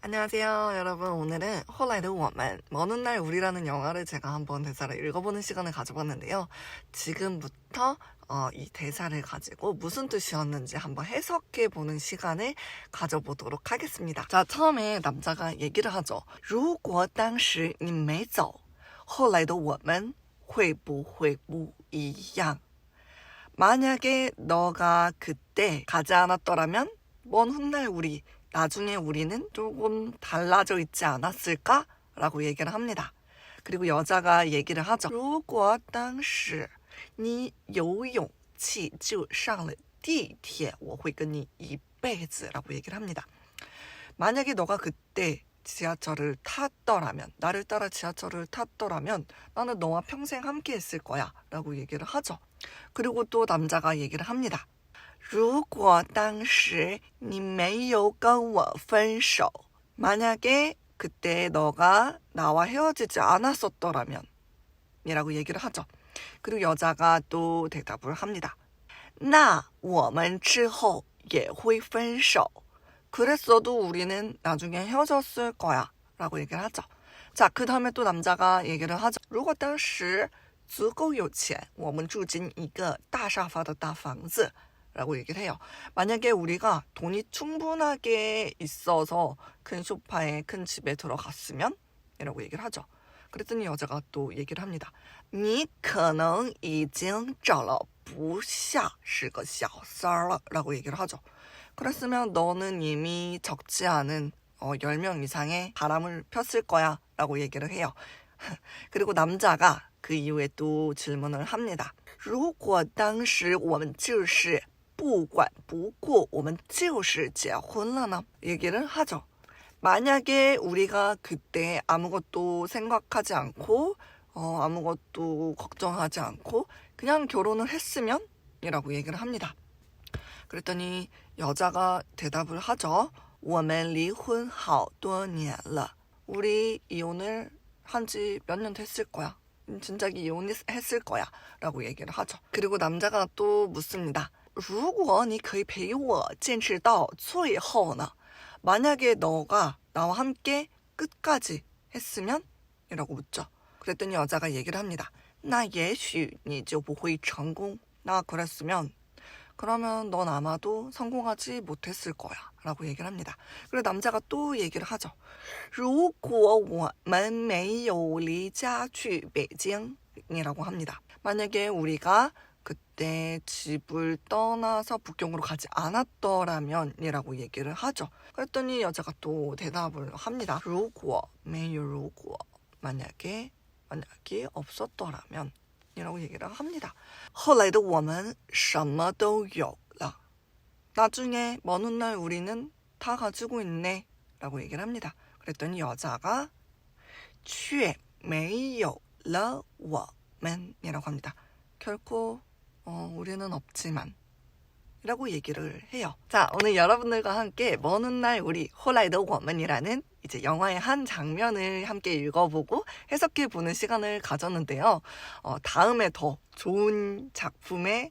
안녕하세요, 여러분. 오늘은 홀라이드 워먼, 먼 훗날 우리라는 영화를 제가 한번 대사를 읽어보는 시간을 가져봤는데요. 지금부터 어, 이 대사를 가지고 무슨 뜻이었는지 한번 해석해보는 시간을 가져보도록 하겠습니다. 자, 처음에 남자가 얘기를 하죠. 如果当时你没走,后来的我们会不会不一样? 만약에 너가 그때 가지 않았더라면 먼 훗날 우리 나중에 우리는 조금 달라져 있지 않았을까? 라고 얘기를 합니다. 그리고 여자가 얘기를 하죠. 如果当时你有勇气就上了地铁,我会跟你一辈子 라고 얘기를 합니다. 만약에 너가 그때 지하철을 탔더라면, 나를 따라 지하철을 탔더라면 나는 너와 평생 함께 했을 거야. 라고 얘기를 하죠. 그리고 또 남자가 얘기를 합니다. 如果当时你没有跟我分手, 만약에 그때 너가 나와 헤어지지 않았었더라면 이라고 얘기를 하죠. 그리고 여자가 또 대답을 합니다. 那我们之后也会分手. 그랬어도 우리는 나중에 헤어졌을 거야. 라고 얘기를 하죠. 자, 그 다음에 또 남자가 얘기를 하죠. 如果当时足够有钱,我们住进一个大沙发的大房子. 라고 얘기를 해요. 만약에 우리가 돈이 충분하게 있어서 큰 소파에 큰 집에 들어갔으면 이라고 얘기를 하죠. 그랬더니 여자가 또 얘기를 합니다. 你可能已经找了不下十个小三儿了 라고 얘기를 하죠. 그랬으면 너는 이미 적지 않은 어, 10명 이상의 바람을 폈을 거야 라고 얘기를 해요. 그리고 남자가 그 이후에 또 질문을 합니다. 如果当时我们就是 不管不顾我们就是结婚了呢? 얘기를 하죠. 만약에 우리가 그때 아무것도 생각하지 않고 어, 아무것도 걱정하지 않고 그냥 결혼을 했으면 이라고 얘기를 합니다. 그랬더니 여자가 대답을 하죠. 我们离婚好多年了. 우리 이혼을 한 지 몇 년 됐을 거야. 진작에 이혼했을 거야. 라고 얘기를 하죠. 그리고 남자가 또 묻습니다. 如果你可以陪我坚持到最后呢? 만약에 너가 나와 함께 끝까지 했으면? 이라고 묻죠. 그랬더니 여자가 얘기를 합니다. 那也许你就不会成功. 나 그랬으면 그러면 넌 아마도 성공하지 못했을 거야. 라고 얘기를 합니다. 그리고 남자가 또 얘기를 하죠. 如果我们没有离家去北京 이라고 합니다. 만약에 우리가 그때 집을 떠나서 북경으로 가지 않았더라면 이라고 얘기를 하죠. 그랬더니 여자가 또 대답을 합니다. 如果没有如果 만약에 만약에 없었더라면 이라고 얘기를 합니다. 后来的我们什么都有了. 나중에 먼 훗날 우리는 다 가지고 있네 라고 얘기를 합니다. 그랬더니 여자가 却没有了我们이라고 합니다. 결코 어, 우리는 없지만 이라고 얘기를 해요. 자, 오늘 여러분들과 함께 먼 훗날 우리 홀라이더 워먼이라는 이제 영화의 한 장면을 함께 읽어보고 해석해 보는 시간을 가졌는데요. 어, 다음에 더 좋은 작품의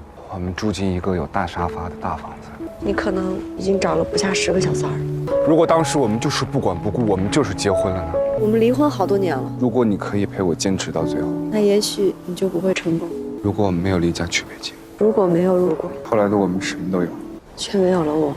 我们住进一个有大沙发的大房子。你可能已经找了不下十个小三儿。如果当时我们就是不管不顾，我们就是结婚了呢？我们离婚好多年了，如果你可以陪我坚持到最后，那也许你就不会成功。如果我们没有离家去北京，如果没有如果，后来的我们什么都有。却没有了我们。